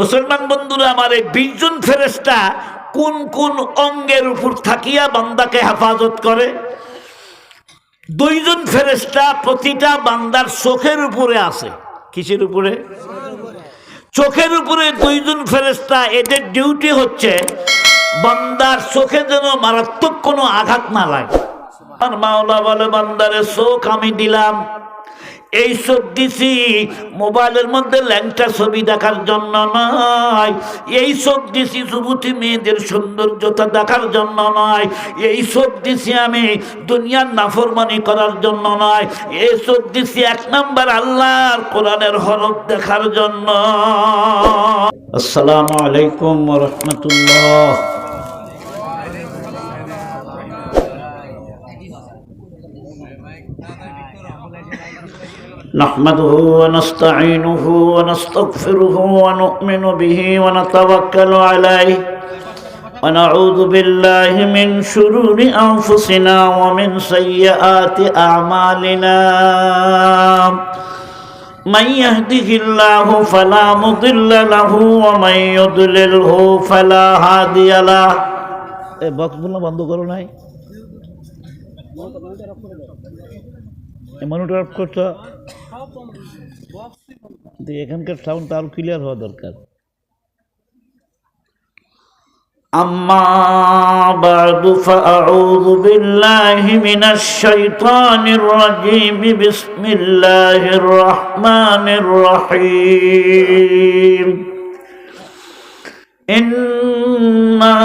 মুসলমান বন্ধুরা, আমার এই বিশজন ফেরেস্তা কোন কোন অঙ্গের উপর থাকিয়া বান্দাকে হেফাজত করে? দুইজন ফেরেস্তা প্রতিটা বান্দার চোখের উপরে আছে। কিসের উপরে? চোখের উপরে দুইজন ফেরেস্তা এদের ডিউটি হচ্ছে বান্দার চোখে যেন মারাত্মক কোনো আঘাত না লাগে। আর মাওলা বলে, বান্দারে চোখ আমি দিলাম। এই সব দিছি, মোবাইলের মধ্যে ল্যাংটা ছবি দেখার জন্য নয়। এই চোখ দিছি যুবতী মেয়েদের সৌন্দর্যতা দেখার জন্য নয়। এই চোখ দিছি আমি দুনিয়ার নাফরমানি করার জন্য নয়। এই চোখ দিছি এক নাম্বার আল্লাহর কোরআনের হরফ দেখার জন্য। আসসালামু আলাইকুম রহমতুল্লাহ। نحمده ونستعينه ونستغفره ونؤمن به ونتوكل عليه ونعوذ بالله من شرور أنفسنا ومن سيئات أعمالنا من يهده الله فلا مضل له ومن يضلله فلا هادي له এ বক্সগুলো বন্ধ করো নাই মনিটর অফ করছো কিন্তু এখানকার সাউন্ড আরো ক্লিয়ার হওয়া দরকার أما بعد فأعوذ بالله من الشيطان الرجيم بسم الله الرحمن الرحيم إنا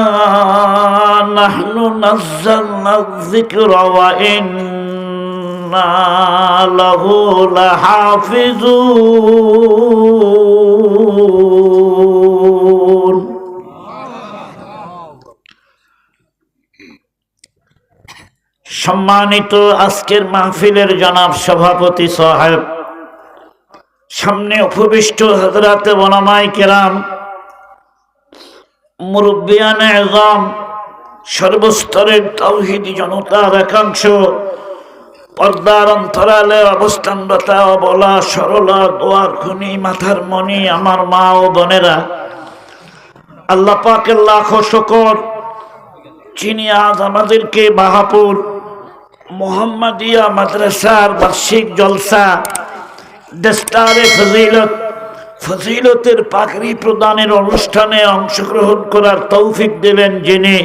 نحن نزلنا الذكر وإنا له لحافظون সম্মানিত আজকের মাহফিলের জনাব সভাপতি সাহেব সামনে উপবিষ্ট হজরাতে বনামাই কেরাম মুরব্বিয়ান এজম সর্বস্তরের তৌহিদি জনতার একাংশ পর্দার অন্তরালে অবস্থানরত বলা সরলা দোয়ার খুনি মাথার মনি আমার মা ও বোনেরা। আল্লাহ পাকের লাখো শকর চিনি আজ আমাদেরকে বাহাপুর, মোহাম্মদিয়া মাদ্রাসার বার্ষিক জলসা দেস্তারে ফজিলত, ফজিলতের পাখরি প্রদানের অনুষ্ঠানে অংশগ্রহণ করার তৌফিক দেবেন যিনি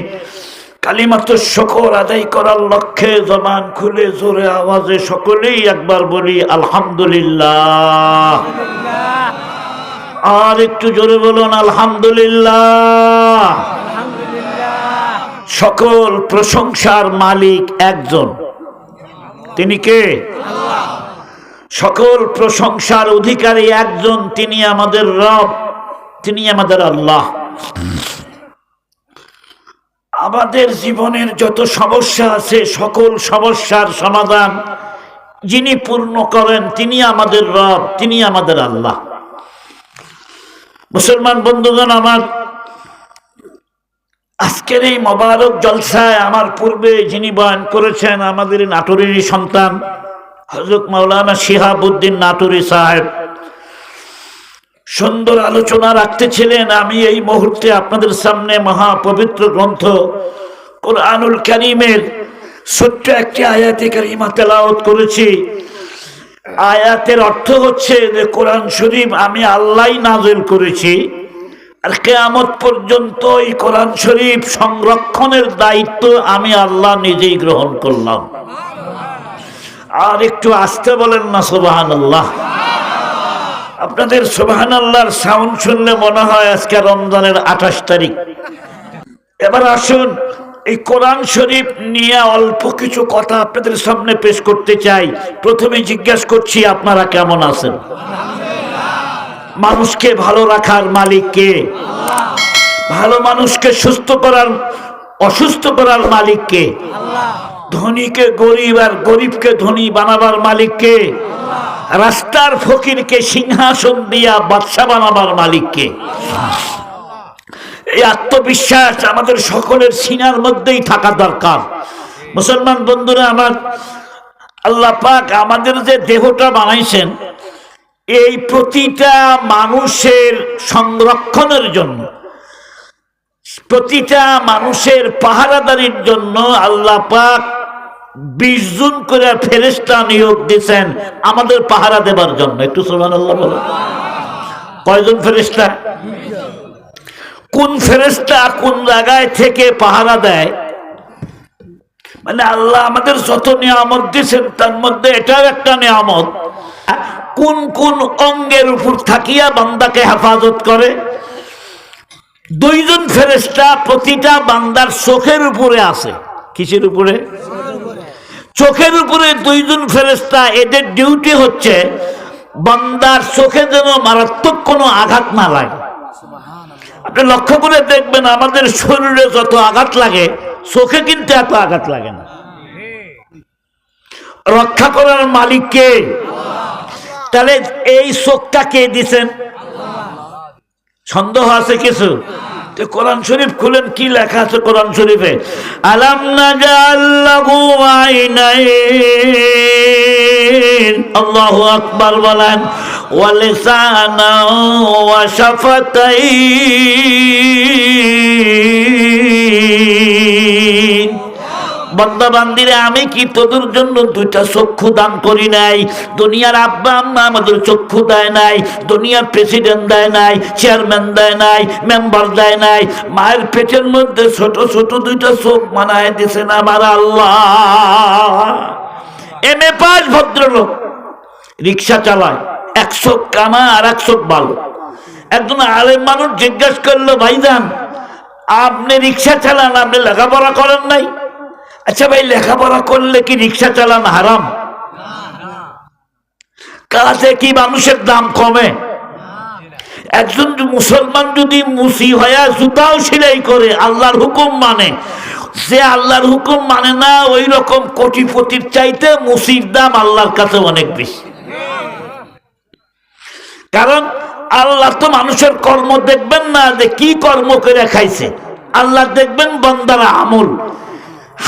কালিমাত্র শকর আদায় করার লক্ষ্যে জবান খুলে জোরে আওয়াজে সকলেই একবার বলি, আলহামদুলিল্লাহ। আর একটু জোরে বলুন, আলহামদুলিল্লাহ। সকল প্রশংসার মালিক একজন। তিনি কে? সকল প্রশংসার অধিকারী একজন, তিনি আমাদের রব, তিনি আমাদের আল্লাহ। আমাদের জীবনের যত সমস্যা আছে, সকল সমস্যার সমাধান যিনি পূর্ণ করেন, তিনি আমাদের রব, তিনি আমাদের আল্লাহ। মুসলমান বন্ধুগণ, আমার আজকের এই মোবারক জলসায় আমার পূর্বে যিনি বয়ান করেছেন, আমাদের নাটোরেরই সন্তান হজরত মৌলানা শিহাবুদ্দিন নাটুরি সাহেব। সুন্দর আলোচনা রাখতেছিলেন। আমি এই মুহূর্তে আপনাদের সামনে মহাপবিত্র গ্রন্থ কোরআনুল করিমের ছোট্ট একটি আয়াতে কারিমা তেলাওয়াত করেছি। আয়াতের অর্থ হচ্ছে যে কোরআন শরীফ আমি আল্লাহ নাজেল করেছি আর কেয়ামত পর্যন্ত এই কোরআন শরীফ সংরক্ষণের দায়িত্ব আমি আল্লাহ নিজেই গ্রহণ করলাম। আর একটু আসতে বলেন না সোবাহান আল্লাহ আপনাদের সোবাহান আল্লাহর সাউন্ড শুনলে মনে হয় আজকে রমজানের আঠাশ তারিখ। এবার আসুন, এই কোরআন শরীফ নিয়ে অল্প কিছু কথা আপনাদের সামনে পেশ করতে চাই। প্রথমে জিজ্ঞাসা করছি, আপনারা কেমন আছেন? মানুষকে ভালো রাখার মালিক কে? ভালো মানুষকে সুস্থ করার, অসুস্থ করার মালিক কে? ধনীকে গরিব আর গরিবকে ধনী বানাবার মালিক কে? রাস্তার ফকিরকে সিংহাসন দিয়া বাদশা বানাবার মালিক কে এই আত্মবিশ্বাস আমাদের সকলের সিনার মধ্যেই থাকা দরকার। মুসলমান বন্ধুরা, আমার আল্লাহ পাক আমাদের যে দেহটা বানাইছেন, এই প্রতিটা মানুষের সংরক্ষণের জন্য, প্রতিটা মানুষের পাহারাদারির জন্য আল্লাহ পাক বিশ জন করে ফেরেস্তা নিয়োগ দিয়েছেন আমাদের পাহারা দেবার জন্য। একটু বলো কয়জন ফেরেস্তা কোন ফেরেস্তা কোন জায়গায় থেকে পাহারা দেয়? মানে আল্লাহ আমাদের যত নিয়ামত দিয়েছেন, তার মধ্যে এটাও একটা নিয়ামত। কোন কোন অঙ্গের উপর থাকিয়া বান্দাকে হেফাজত করে? দুইজন ফেরেস্তা প্রতিটা বান্দার চোখের উপরে আছে। কিসের উপরে? চোখের উপরে দুইজন ফেরেস্তা এদের ডিউটি হচ্ছে বান্দার চোখে যেন মারাত্মক কোনো আঘাত না লাগে। আপনি লক্ষ্য করে দেখবেন আমাদের শরীরে যত আঘাত লাগে, চোখে কিন্তু এত আঘাত লাগে না। রক্ষা করার মালিক কে? তাহলে এই চোখটা কে দিছেন? সন্দেহ আছে কিছু? কোরআন শরীফ খুলেন, কি লেখা আছে কোরআন শরীফে? আলাম নাজাল্লাহু আইনাইন। আল্লাহু আকবার বলেন ওয়া ওয়া শাফাতাইন। বন্দা বান্দিরে আমি কি তোদের জন্য দুইটা চক্ষু দান করি নাই? দুনিয়ার আব্বা আম্মা আমাদের চক্ষু দেয় নাই, দুনিয়ার প্রেসিডেন্ট দেয় নাই, চেয়ারম্যান দেয় নাই, মেম্বার দেয় নাই। মায়ের পেটের মধ্যে ছোট ছোট দুইটা চোখ মানায় দিছে না আমার আল্লাহ। এম এ পাস ভদ্রলোক, রিক্সা চালায়, এক চোখ কানা আর এক চোখ ভালো একজন আলেম মানুষ জিজ্ঞেস করল, ভাইজান, আপনি রিক্সা চালান, আপনি লেখাপড়া করেন নাই? আচ্ছা ভাই, লেখাপড়া করলে কি রিক্সা চালান হারাম? কাছে কি মানুষের দাম কমে? একজন মুসলমান যদি মুসি হয়ে জুতাও সেলাই করে, আল্লাহর হুকুম মানে। সে আল্লাহর হুকুম মানে না ওই রকম কোটিপতির চাইতে মুসির দাম আল্লাহর কাছে অনেক বেশি। কারণ আল্লাহ তো মানুষের কর্ম দেখবেন না যে কি কর্ম করে খাইছে। আল্লাহ দেখবেন বন্দারা আমল।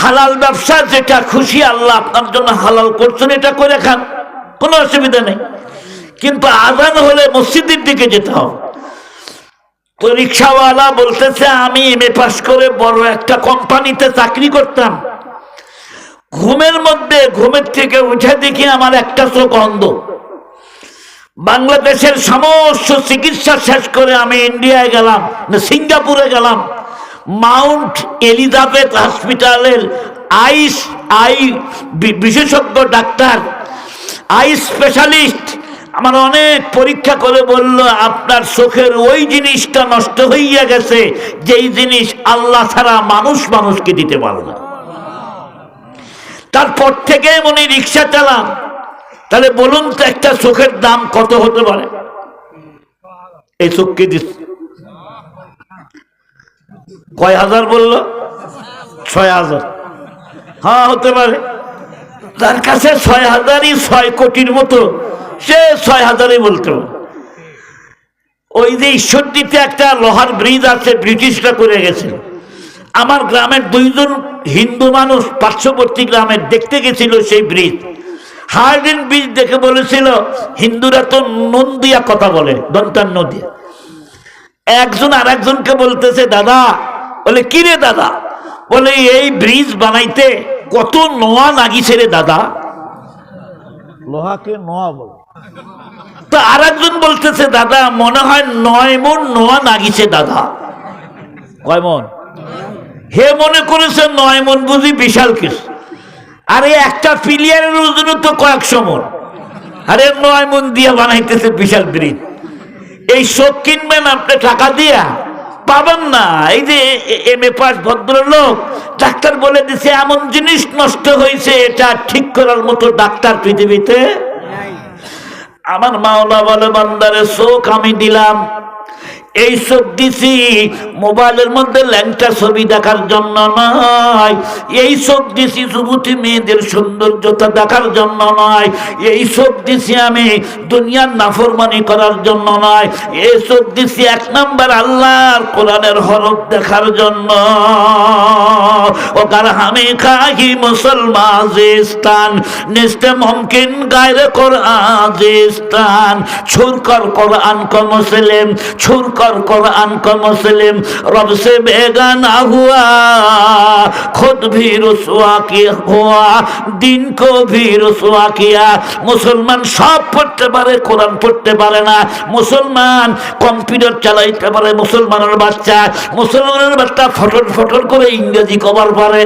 হালাল ব্যবসা যেটা খুশি আল্লাহ আপনার জন্য হালাল করছেন, এটা করে খান। কোনো অসুবিধা নেই। কিন্তু আজান হলে মসজিদের দিকে যেতে হবে। তো রিক্সাওয়ালা বলতেছে, আমি এম এ পাস করে বড় একটা কোম্পানিতে চাকরি করতাম। ঘুমের মধ্যে, ঘুমের থেকে উঠে দেখি আমার একটা চোখ অন্ধ। বাংলাদেশের সমস্ত চিকিৎসা শেষ করে আমি ইন্ডিয়ায় গেলাম সিঙ্গাপুরে গেলাম। মাউন্ট এলিজাবেথ হসপিটালের আইস আই বিশেষজ্ঞ ডাক্তার আই স্পেশালিস্ট। আমার অনেক পরীক্ষা করে বলল, আপনার চোখের ওই জিনিসটা নষ্ট হইয়া গেছে, যেই জিনিস আল্লাহ ছাড়া মানুষ মানুষকে দিতে পারে না। তারপর থেকে মনে রিক্সা চালান তাহলে বলুন তো একটা চোখের দাম কত হতে পারে? এই চোখকে দিচ্ছে কয় হাজার বলল? ছয় হাজার। হ্যাঁ হতে পারে। তার কাছে ছয় হাজারই ছয় কোটির মতো। সে ছয় হাজারই বলতে। ওই যে ঈশ্বরদীতে একটা লোহার ব্রিজ আছে, ব্রিটিশরা করে গেছে। আমার গ্রামের দুইজন হিন্দু মানুষ পার্শ্ববর্তী গ্রামে দেখতে গেছিল সেই ব্রিজ। হার্ডিন ব্রিজ দেখে বলেছিল, হিন্দুরা তো নন্দিয়া কথা বলে দন্তান নদী একজন আর একজনকে বলতেছে, দাদা বলে কি রে দাদা? বলে এই ব্রিজ বানাইতে কত নোয়া লাগিছে রে দাদা? লোহাকে নোয়া বলে। তো আর একজন বলতেছে দাদা মনে হয় নয় মন নোয়া নাগিছে দাদা। কয় মন? হে মনে করেছে নয় মন বুঝি বিশাল কিছু। আরে একটা পিলিয়ারের ওজন তো কয়েকশো মন। আরে নয় মন দিয়া বানাইতেছে বিশাল ব্রিজ। এই শোক কিনবেন আপনি টাকা দিয়া? পাবেন না। এই যে এম এ পাস ভদ্রলোক ডাক্তার বলে দিছে এমন জিনিস নষ্ট হয়েছে এটা ঠিক করার মতো ডাক্তার পৃথিবীতে? আমার মাওলা বলে বান্দারে শোক আমি দিলাম। এই সব দিছি, মোবাইলের মধ্যে ল্যাংটা ছবি দেখার জন্য নয়। এই সব দিছি যুবতী মেয়েদের সৌন্দর্যতা দেখার জন্য নয়। এই সব দিছি আমি দুনিয়ার নাফরমানি করার জন্য নয়। এই সব দিছি এক নম্বর আল্লাহর কোরআনের হরফ দেখার জন্য। ও কার খাহি মুসলমান স্থান মমকিন গায়ে কোরআন স্থান। ছুরকর কোরআন কো মুসলিম ছুরকর कर कुरान को मुस्लिम रब से बेगाना हुआ खुद भी रसुआ किया हुआ দিন কো ভি রসুয়া কিয়া মুসলমান সব পড়তে পারে কোরআন পড়তে পারে না মুসলমান কম্পিউটার চালাইতে পারে মুসলমানের বাচ্চা মুসলমানের বাচ্চা ফটর ফটর করে ইংরেজি কবার পারে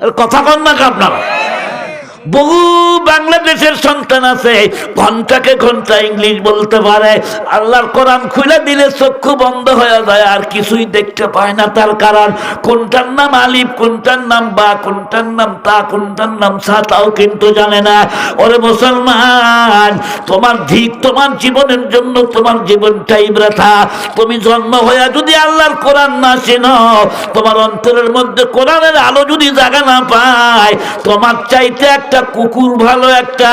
এর কথা কন না কি আপনারা বহু বাংলাদেশের সন্তান আছে, ঘন্টাকে ঘণ্টা ইংলিশ বলতে পারে। আল্লাহর কোরআন খুলে দিলে চক্ষু বন্ধ হয়ে যায়, আর কিছুই দেখতে পায় না তার কারণ। কোনটার নাম আলিফ, কোনটার নাম বা, কোনটার নাম তা, কোনটার নাম সা তাও কিন্তু জানে না। ওরে মুসলমান, তোমার ধিক, তোমার জীবনের জন্য তোমার জীবনটাই বৃথা। তুমি জন্ম হয়ে যদি আল্লাহর কোরআন না চেনো, তোমার অন্তরের মধ্যে কোরআনের আলো যদি জাগা না পায়, তোমার চাইতে একটা কুকুর ভালো, একটা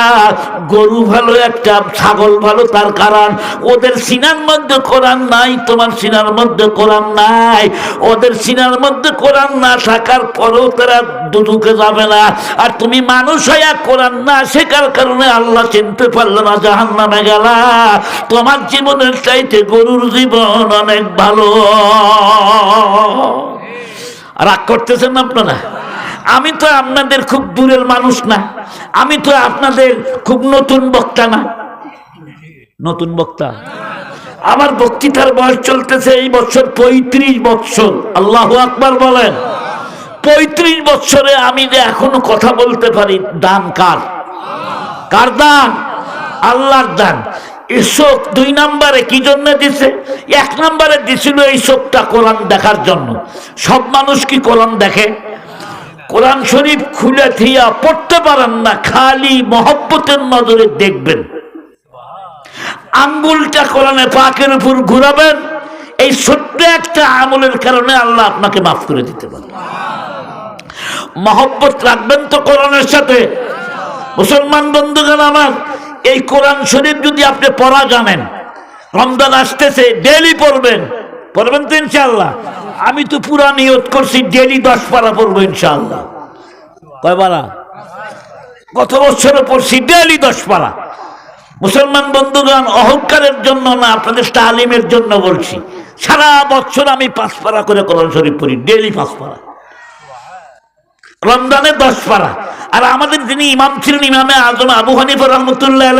গরু ভালো, একটা ছাগল ভালো, তার কারণ ওদের সিনার মধ্যে কোরআন নাই, তোমার সিনার মধ্যে কোরআন নাই। ওদের সিনার মধ্যে কোরআন না থাকার পরেও তারা দুদুকে যাবে না। আর তুমি মানুষ হইয়া কোরআন না শেখার কারণে আল্লাহ চিনতে পারল না জাহান নামে গেলা। তোমার জীবনের চাইতে গরুর জীবন অনেক ভালো। রাগ করতেছেন আপনারা? আমি তো আপনাদের খুব দূরের মানুষ না। আমি তো আপনাদের খুব নতুন বক্তা না। নতুন বক্তা? আমার বক্তৃতার বয়স চলতেছে এই বছর পঁয়ত্রিশ বছর। আল্লাহ আকবার বলেন। পঁয়ত্রিশ বছরে আমি যে এখনও কথা বলতে পারি, দান কার? কার দান? আল্লাহর দান। এই শোক দুই নম্বরে কি জন্য দিছে? এক নম্বরে দিছিল এই শোকটা কোরআন দেখার জন্য। সব মানুষ কি কোরআন দেখে? কোরআন শরীফ খুলে থিয়া পড়তে পারেন না, খালি মহব্বতের নজরে দেখবেন। আঙ্গুলটা কোরআনে পাকের উপর ঘুরাবেন, এই ছোট্ট একটা আমলের কারণে আল্লাহ আপনাকে মাফ করে দিতে পারে। মহব্বত রাখবেন তো কোরআনের সাথে। মুসলমান বন্ধুগণ আমার, এই কোরআন শরীফ যদি আপনি পড়া জানেন, রমজান আসতেছে ডেলি পড়বেন পড়বেন তো ইনশাল্লাহ আমি তো পুরা নিয়ত করছি ডেলি দশ পারা পড়ব ইনশাল্লাহ কয় পারা? গত বছরে পড়ছি ডেলি দশ পারা। মুসলমান বন্ধুগণ, অহংকারের জন্য না, আপনাদের তালিমের জন্য বলছি। সারা বছর আমি পাঁচ পারা করে কোরআন শরীফ পড়ি ডেলি পাঁচ পারা। রমজানে দশ পারা। আর আমাদের যিনি ইমাম ছিলেন, ইমামে আজম আবু হানিফা রহমতুল্লাহ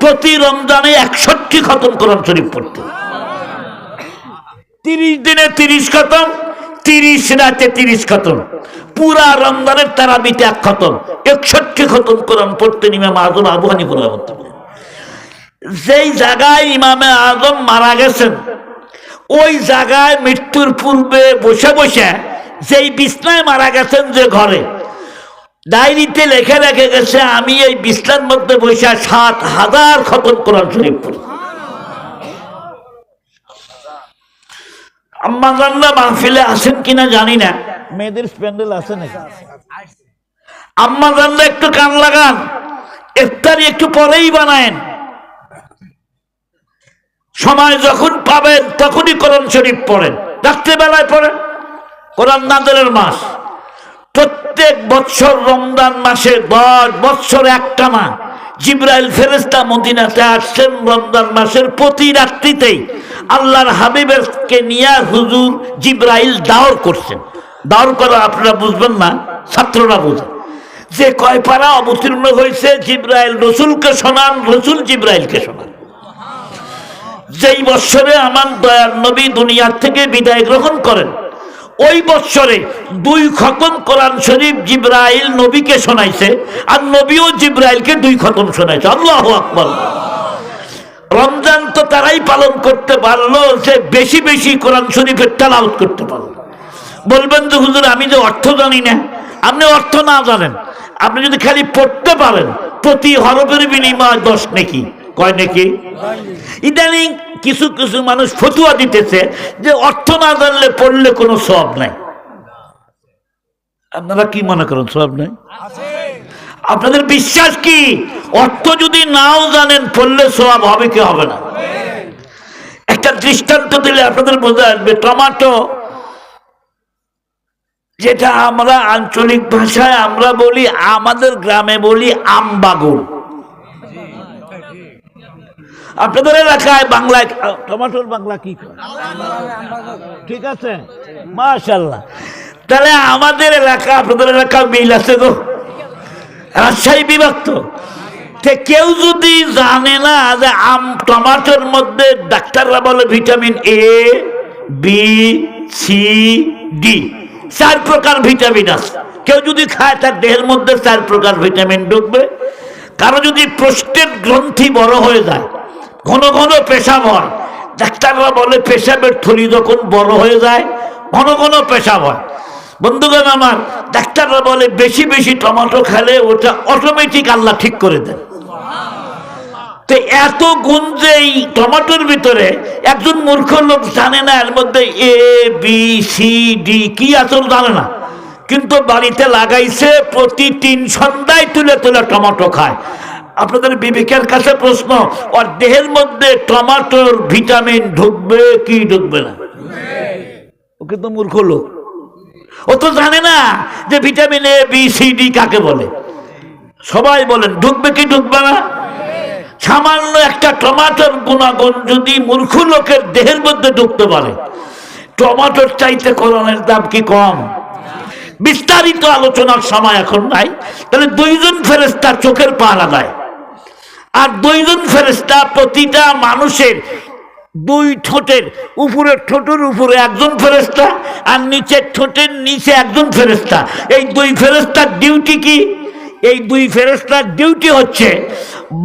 প্রতি রমজানে একষট্টি খতম কোরআন শরীফ পড়তে তিরিশ দিনে তিরিশ খতম, তিরিশ রাতে তিরিশ খতম। পুরা রমজানের তারাবিতে এক খতম, একষট্টি খতম কোরআন পড়তেন ইমাম আজম আবু রহমতুল্লাহ যেই জায়গায় ইমামে আজম মারা গেছেন, ওই জায়গায় মৃত্যুর পূর্বে বসে বসে যেই বিছনায় মারা গেছেন যে ঘরে, ডায়েরিতে লেখে রেখে গেছে, আমি এই বিছনার মধ্যে বসে সাত হাজার খতম কোরআন শরীফ পড়ি। আম্মা মাহফিলে আসেন কিনা জানি না। মেয়েদের আছে নাকি? আম্মা একটু কান লাগান। ইফতারি একটু পরেই বানায়েন। সময় যখন পাবেন তখনই কোরআন শরীফ পড়েন। রাত্রেবেলায় পড়েন। কোরআন নাজরের মাস। প্রত্যেক বছর রমজান মাসে দশ বছর একটা মা জিব্রাইল ফেরেস্তা মদিনাতে আসছেন রমজান মাসের প্রতি রাত্রিতেই। আল্লাহর হাবিবেরকে নিয়ে হুজুর জিব্রাইল দাওর করছেন। দাওর করা আপনারা বুঝবেন না, ছাত্ররা বুঝেন যে কয় পারা অবতীর্ণ হয়েছে জিব্রাইল রসুলকে শোনান, রসুল জিব্রাইলকে শোনান। যেই বৎসরে আমার দয়ার নবী দুনিয়ার থেকে বিদায় গ্রহণ করেন ওই বৎসরে দুই খতম কোরআন শরীফ জিব্রাইল নবীকে শোনাইছে, আর নবীও জিব্রাইলকে দুই খতম শোনাইছে। আল্লাহ আকবর। রমজান তো তারাই পালন করতে পারল যে বেশি বেশি কোরআন শরীফের তেলাওত করতে পারল। বলবেন যে, হুজুর, আমি যে অর্থ জানি না, আপনি অর্থ না জানেন, আপনি যদি খালি পড়তে পারেন, প্রতি হরফের বিনিময় দশ নাকি। কয় নাকি? ইদানিং কিছু কিছু মানুষ ফতুয়া দিতেছে যে অর্থ না জানলে পড়লে কোনো সব নাই। আপনারা কি মনে করেন সব নাই? আপনাদের বিশ্বাস কি? অর্থ যদি নাও জানেন, পড়লে সব হবে কি হবে না? একটা দৃষ্টান্ত দিলে আপনাদের বোঝা আসবে, টমাটো যেটা আমরা আঞ্চলিক ভাষায় আমরা বলি, আমাদের গ্রামে বলি, আম বাগুন। আপনাদের এলাকায় বাংলায় টমাটোর বাংলা কি কয়? ঠিক আছে? মাশাল্লাহ তাহলে আমাদের এলাকা আপনাদের এলাকা মিল আছে গো। রাজশাহী বিভক্ত। তে কেউ যদি জানে না যে আম টমাটোর মধ্যে ডাক্তাররা বলে vitamin A B C D চার প্রকার ভিটামিন আছে। কেউ যদি খায় তার দেহের মধ্যে চার প্রকার ভিটামিন ঢুকবে। কারও যদি প্রস্টেট গ্রন্থি বড় হয়ে যায় ঘন ঘন পেশাব হয় ডাক্তাররা বলে, পেশাবের থলি যখন বড় হয়ে যায়, ঘন ঘন পেশাব হয় বন্ধুগণ আমার, ডাক্তাররা বলে, বেশি বেশি টমেটো খেলে ওটা অটোমেটিক আল্লাহ ঠিক করে দেন। তো এত গুণ যে এই টমেটোর ভিতরে একজন মূর্খ লোক জানে না, এর মধ্যে এ বি সি ডি কি আসল জানে না। কিন্তু বাড়িতে লাগাইছে প্রতি তিন সন্ধ্যায় তুলে তুলে টমেটো খায়। আপনাদের বিবেকের কাছে প্রশ্ন ওর দেহের মধ্যে টমাটোর ভিটামিন ঢুকবে কি ঢুকবে না? ও কিন্তু মূর্খ লোক। ও তো জানে না যে vitamin A B C D কাকে বলে। সবাই বলেন, ঢুকবে কি ঢুকবে না? সামান্য একটা টমাটোর গুণাগুণ যদি মূর্খ লোকের দেহের মধ্যে ঢুকতে পারে, টমাটোর চাইতে করণের দাম কি কম? বিস্তারিত আলোচনার সময় এখন নাই, তাহলে দুইজন ফেরেস্তা চোখের পাহারা দেয়। আর দুইজন ফেরেস্তা প্রতিটা মানুষের দুই ঠোঁটের উপরের ঠোঁটের উপরে একজন ফেরেস্তা আর নিচের ঠোঁটের নিচে একজন ফেরেস্তা এই দুই ফেরেস্তার ডিউটি কি? এই দুই ফেরেস্তার ডিউটি হচ্ছে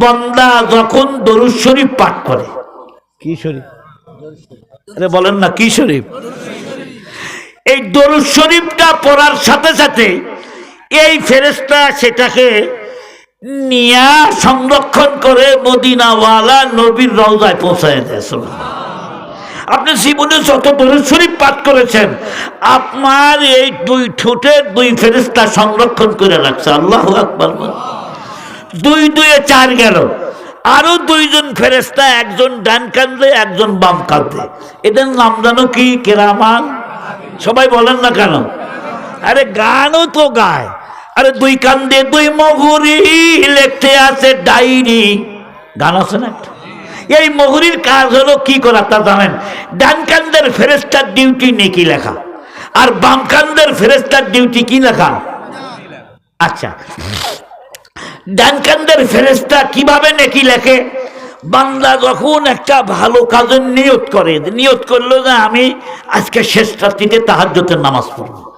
বন্দা যখন দরুদ শরীফ পাঠ করে। কি শরীফ? আরে বলেন না কি শরীফ? এই দরুদ শরীফটা পড়ার সাথে সাথে এই ফেরেস্তা সেটাকে নিয়া সংরক্ষণ করে মদিনাওয়ালা নবীর রওজায় পৌঁছায় দেয় আপনি জীবনে যত দরুদ শরীফ পাঠ করেছেন, আপনার এই দুই ঠোঁটের দুই ফেরিস্তা সংরক্ষণ করে রাখছে, আল্লাহ আকবর দুই দুয়ে চার গেল, আরও দুইজন ফেরেস্তা একজন ডান কান্দে একজন বাম কান্দে এদের নাম জানো কি? কেরামান? সবাই বলেন না কেন? আরে গানও তো গায়। আরে দুই কান্দে দুই মহুরি লেখতে আছে ডাইরি গান আছে না এই মহুরির কাজ হলো কি করা তা জানেন? ডান কান্দের ফেরেস্তার ডিউটি নেকি লেখা। আর বাম কান্দের ফেরেস্তার ডিউটি কি লেখা? আচ্ছা। ডানকান্দের ফেরেস্তা কীভাবে নেকি লেখে? বান্দা যখন একটা ভালো কাজের নিয়ত করে, নিয়ত করল যে আমি আজকে শেষ রাত্রিতে তাহাজ্জতের নামাজ পড়ব।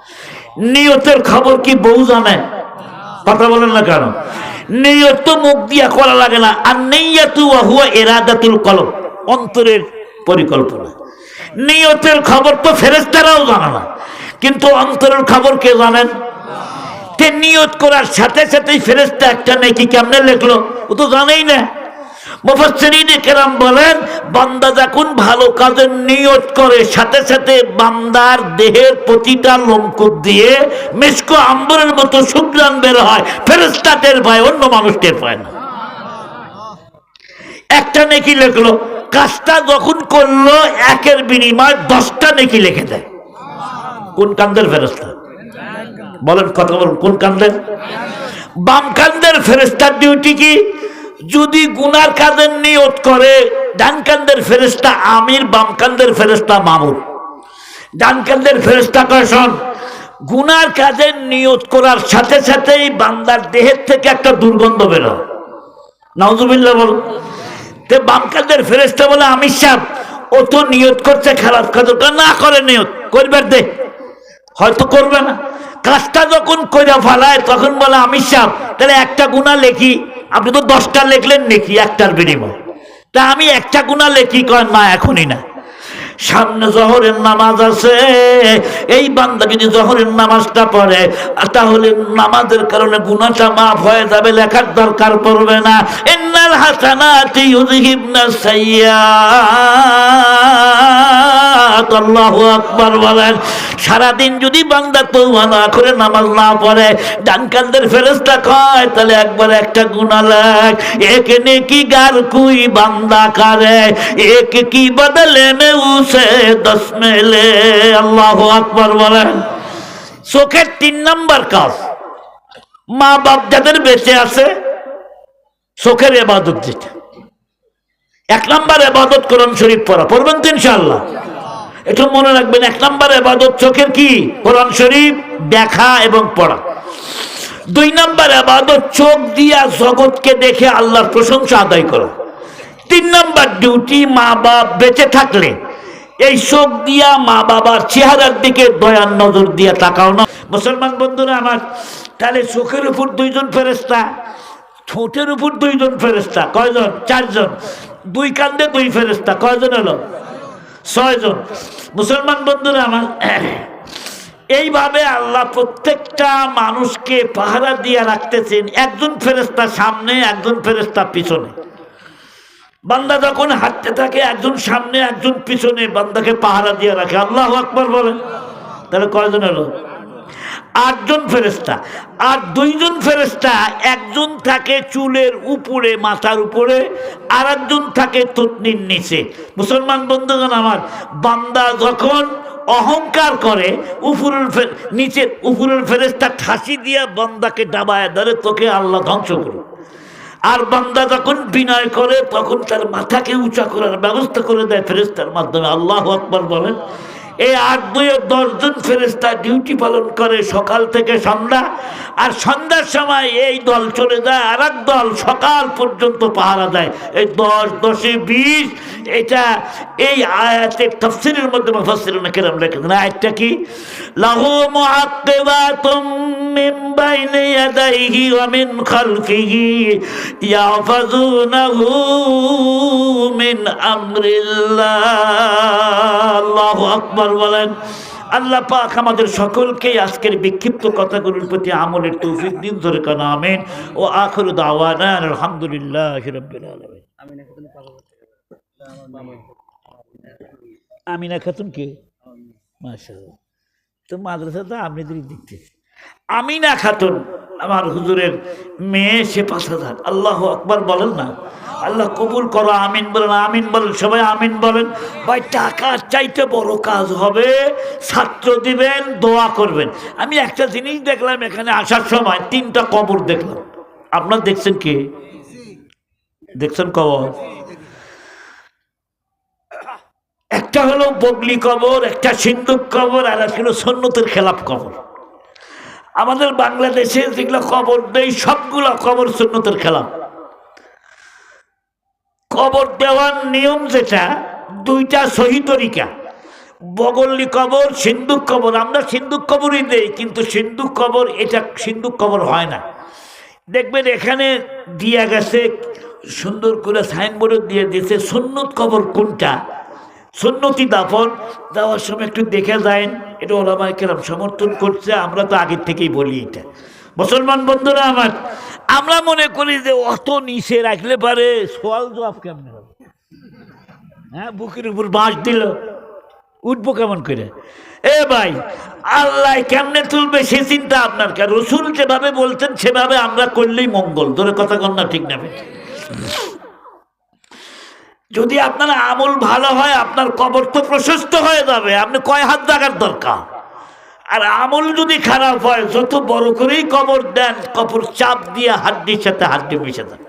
নিয়তের খবর কি বউ জানে? কথা বলেন না কেন? নিয়ত তো মুখ দিয়া করা লাগে না। আর নেইয়াতু হুয়া এরাদাতুল কলম অন্তরের পরিকল্পনা। নিয়তের খবর তো ফেরেস্তারাও জানে না। কিন্তু অন্তরের খবর কে জানেন? নিয়ত করার সাথে সাথেই ফেরেস্তা একটা নাকি কেমনে লেখলো? ও তো জানেই না। মুফাসসিরিনে কেরাম বলেন, বান্দা যখন ভালো কাজের নিয়ত করে, সাথে সাথে বান্দার দেহের প্রতিটা লোমকূপ দিয়ে মেসকো আম্বরের মতো সুগ্রাম বের হয় ফেরেস্তা টের পায় অন্য মানুষ টের পায় না। একটা নেকি লেখলো, কাজটা যখন করল, একের বিনিময় দশটা নেকি লিখে দেয়। কোন কান্দের ফেরস্তা বলেন, কথা বলুন, কোন কান্দের বাম কান্দের ফেরেস্তার ডিউটি কি? যদি গুনার কাজের নিয়ত করে ডান কান্দের ফেরেস্তা আমির বাম কান্দের ফেরেস্তা মামুর ডান কান্দের ফেরেস্তা কয়, শোন, গুনার কাজের নিয়ত করার সাথে সাথেই বান্দার দেহের থেকে একটা দুর্গন্ধ বেরো। নজুবিল্লা বল। তে বাম কান্দের ফেরেস্তা বলে, আমির সাহেব, ও তো নিয়ত করছে খারাপ কাজ না করে নিয়ত করবার দে। হয়তো করবে না। কাজটা যখন কইরা ফেলায়, তখন বলে আমি সাপ তাহলে একটা গুণা লেখি আপনি তো দশটা লিখলেন নাকি, একটার বিনিময়। তা আমি একটা গুণা লেখি কয় মা, এখনই না। সামনে জহরের নামাজ আছে। এই বান্দা যদি জহরের নামাজটা পড়ে তাহলে নামাজের কারণে গুনাহটা মাফ হয়ে যাবে, লেখার দরকার পড়বে না। ইন্নাল হাসানাতি আল্লাহু আকবার বলেন, সারাদিন যদি বান্দা তওবা না করে নামাজ না পড়ে ডান কান্দের ফেরেশতা কয়, তাহলে একবার একটা গুনাহ লাগ এক নেকি গার কুই বান্দা করে, এক কি বদলে মে উসে দশ মেলে আল্লাহু আকবার বলেন। চোখের তিন নাম্বার কাজ মা বাপ যাদের বেঁচে আছে, চোখের এবাদত যেটা এক নাম্বার এবাদত কোরআন শরীফ পড়া, পড়বেন তো ইনশাল্লাহ একটু মনে রাখবেন, এক নাম্বার এবাদত চোখের কি? কোরআন শরীফ দেখা এবং পড়া। দুই নাম্বার এবাদত চোখ দিয়া জগৎকে দেখে আল্লাহর প্রশংসা আদায় করা। তিন নাম্বার ডিউটি মা বাপ বেঁচে থাকলে এই চোখ দিয়া মা বাবার চেহারার দিকে দয়ার নজর দিয়া তাকাও না। মুসলমান বন্ধুরা, আমার তাহলে চোখের উপর দুইজন ফেরেস্তা ঠোঁটের উপর দুইজন ফেরেস্তা কয়জন? চারজন। দুই কান্দে দুই ফেরেস্তা কয়জন হলো? ছয়জন। মুসলমান বন্ধুরা, আমার এইভাবে আল্লাহ প্রত্যেকটা মানুষকে পাহারা দিয়ে রাখতেছেন। একজন ফেরেস্তা সামনে, একজন ফেরেস্তা পিছনে। বান্দা যখন হাঁটতে থাকে, একজন সামনে, একজন পিছনে, বান্দাকে পাহারা দিয়ে রাখে। আল্লাহ আকবর বলেন। তাহলে কয়জন হলো? আটজন ফেরেস্তা আর দুইজন ফেরেস্তা একজন থাকে চুলের উপরে, মাথার উপরে আর একজন থাকে ততনির নিচে। মুসলমান বন্ধুগণ আমার, বান্দা যখন অহংকার করে উপরের নিচের উপরের ফেরেস্তা ঠাসি দিয়া বান্দাকে ডাবায় ধরে, তোকে আল্লাহ ধ্বংস করো আর বান্দা যখন বিনয় করে, তখন তার মাথাকে উঁচা করার ব্যবস্থা করে দেয় ফেরেস্তার মাধ্যমে। আল্লাহ আকবর বলেন এই আট দুয়ে দশজন ফেরেস্তা ডিউটি পালন করে সকাল থেকে সন্ধ্যা। আর সন্ধ্যার সময় এই দল চলে যায় আর দল সকাল পর্যন্ত পাহারা দেয়। এই দশ, দশে বিশ, এটা এই আয়াতের তফসিলের মধ্যে মুফাসসিরুন কেরাম লেখেন আয়াতটা কি? লাহু মুআক্কিবাতুম খালফিহি মিন আমরিল্লাহ। বলেন আল্লাহ পাক আমাদের সকলকে আজকের বিক্ষিপ্ত কথাগুলোর প্রতি আমলের তৌফিক দিন ধরে কেন আমেন। ও আখরু দাওয়ানা আলহামদুলিল্লাহ আলামিন। আমিনা খাতুন কে? মাশাআল্লাহ। তো মাদ্রাসা তো আপনাদেরই দেখতে আমিনা খাতুন আমার হুজুরের মেয়ে সে পাঁচ হাজার। আল্লাহ আকবার বলেন না। আল্লাহ কবুল করো, আমিন বলেন আমিন বলেন, সবাই আমিন বলেন। ভাই, টাকার চাইতে বড় কাজ হবে ছাত্র দিবেন, দোয়া করবেন। আমি একটা জিনিস দেখলাম এখানে আসার সময়, তিনটা কবর দেখলাম। আপনার দেখছেন কি? দেখছেন কবর? একটা হলো বগলি কবর, একটা সিন্ধুক কবর, আর একটা হলো সন্ন্যতের খেলাপ কবর। আমাদের বাংলাদেশে যেগুলো কবর দেয় সবগুলো কবর সন্ন্যতের খেলাপ কবর দেওয়ার নিয়ম যেটা, দুইটা সহি তরিকা। বগল্লি কবর, সিন্ধুক কবর। আমরা সিন্ধুক কবরই দেই, কিন্তু সিন্ধুক কবর, এটা সিন্ধুক কবর হয় না। দেখবেন এখানে দিয়া গেছে, সুন্দর করে সাইনবোর্ডে দিয়ে দিয়েছে, সুন্নত কবর কোনটা? সুন্নতি দাফন। দেওয়ার সময় একটু দেখে যায় এটা ওলামাই কেরাম সমর্থন করছে, আমরা তো আগের থেকেই বলি এটা। মুসলমান বন্ধুরা আমার আমরা মনে করি যে অত নিচে রাখলে পারে সোয়াল জবাব কেমন হবে? হ্যাঁ বুকের উপর বাঁশ দিল, উঠবো কেমন করে? এ ভাই, আল্লাহ কেমনে তুলবে সে চিন্তা আপনার কে রসুল যেভাবে বলছেন, সেভাবে আমরা করলেই মঙ্গল। ধরে কথা কন না, ঠিক না বেঠিক? যদি আপনার আমল ভালো হয়, আপনার কবর তো প্রশস্ত হয়ে যাবে। আপনি কয় হাত জাগার দরকার? আর আমল যদি খারাপ হয়, যত বড় করেই কবর দেন, কবর চাপ দিয়ে হাড্ডির সাথে হাড্ডি মিশে দেন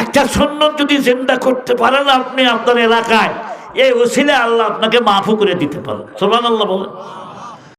একটা সৈন্য যদি জিন্দা করতে পারেন আপনি আপনার এলাকায়, এই ওসিলে আল্লাহ আপনাকে মাফু করে দিতে পারেন। সোমান আল্লাহ বলেন।